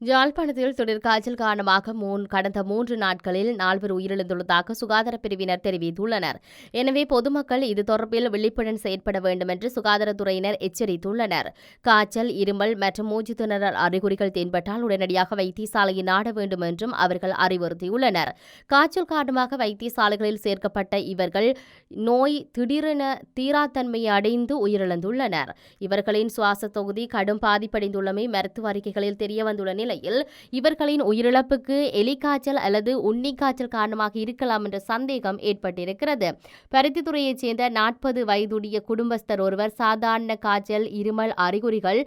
யாழ்ப்பாணத்தில் தொடர் காய்ச்சல் காரணமாக மூன் கடந்த மூன்று நாட்களில் நால்வர் உயிரிழந்துள்ளதாக சுகாதார பிரிவினர் தெரிவித்துள்ளனர். எனவே பொதுமக்கள் இது தொடர்பில் விழிப்புடன் செயற்பட வேண்டும் என்று சுகாதாரத்துறையினர் எச்சரித்துள்ளனர். காய்ச்சல் இருமல் மற்றும் மூச்சு திணறல் அறிகுறிகள் தென்பட்டால் உடனடியாக வைத்தியசாலையை நாட வேண்டும் என்றும் அவர்கள் அறிவுறுத்தியுள்ளனர். காய்ச்சல் காரணமாக வைத்தியசாலைகளில் சேர்க்கப்பட்ட இவர்கள் நோய் திடீரென தீராத்தன்மையை அடைந்து உயிரிழந்துள்ளனர். இவர்களின் சுவாச தொகுதி கடும் பாதிப்படைந்துள்ளமை மருத்துவ அறிக்கைகளில் தெரியவந்துள்ள நிலையில் இவர்களின் உயிரிழப்புக்கு எலிக்காய்ச்சல் அல்லது உன்னிக்காய்ச்சல் காரணமாக இருக்கலாம் என்ற சந்தேகம் ஏற்பட்டிருக்கிறது. பருத்தித்துறையைச் சேர்ந்த நாற்பது வயதுடைய குடும்பஸ்தர் ஒருவர் சாதாரண காய்ச்சல் இருமல் அறிகுறிகள்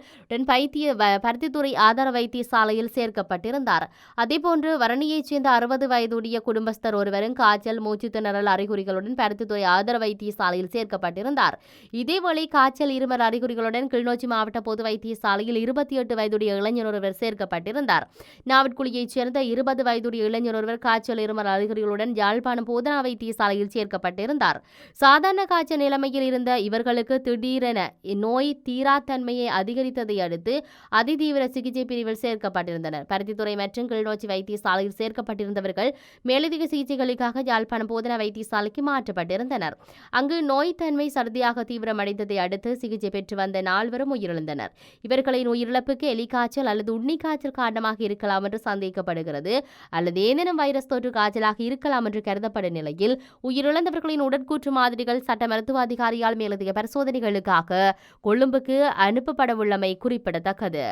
பைத்திய பருத்தித்துறை ஆதார வைத்தியசாலையில் சேர்க்கப்பட்டிருந்தார். அதேபோன்று வரணியைச் சேர்ந்த அறுபது வயதுடைய குடும்பஸ்தர் ஒருவரும் காய்ச்சல் மூச்சு திணறல் அறிகுறிகளுடன் பருத்தித்துறை ஆதார வைத்தியசாலையில் சேர்க்கப்பட்டிருந்தார். இதேவேளை காய்ச்சல் இருமல் அறிகுறிகளுடன் கிளிநொச்சி மாவட்ட பொது வைத்தியசாலையில் இருபத்தி எட்டு வயதுடைய இளைஞர் ஒருவர் சேர்க்கப்பட்டார் செய்யப்பட்டிருந்தார் நாவட்குழியைச் சேர்ந்த இருபது வயதுடைய இளைஞர் ஒருவர் காய்ச்சல் இருமல் அறிகுறிகளுடன் யாழ்ப்பாணம் போதனா வைத்தியசாலையில் சேர்க்கப்பட்டிருந்தார். சாதாரண காய்ச்சல் நிலைமையில் இருந்த இவர்களுக்கு திடீரென நோய் தீராத்தன்மையை அதிகரித்ததை அடுத்து அதிதீவிர சிகிச்சை பிரிவில் சேர்க்கப்பட்டிருந்தனர். பருத்தித்துறை மற்றும் கிளிநொச்சி வைத்தியசாலையில் சேர்க்கப்பட்டிருந்தவர்கள் மேலதிக சிகிச்சைகளுக்காக யாழ்ப்பாணம் போதனா வைத்தியசாலைக்கு மாற்றப்பட்டிருந்தனர். அங்கு நோய் தன்மை சர்தியாக தீவிரமடைந்ததை அடுத்து சிகிச்சை பெற்று வந்த நால்வரும் உயிரிழந்தனர். இவர்களின் உயிரிழப்புக்கு எலிக்காய்ச்சல் அல்லது உன்னிக்காய்ச்சல் காரணமாக இருக்கலாம் என்று சந்தேகப்படுகிறது. அல்லது ஏதேனும் வைரஸ் தொற்று காய்ச்சலாக இருக்கலாம் என்று கருதப்படும் நிலையில் உயிரிழந்தவர்களின் உடற்கூற்று மாதிரிகள் சட்ட மருத்துவ அதிகாரியால் மேலதிக பரிசோதனைகளுக்காக கொழும்புக்கு அனுப்பப்படவுள்ளமை குறிப்பிடத்தக்கது.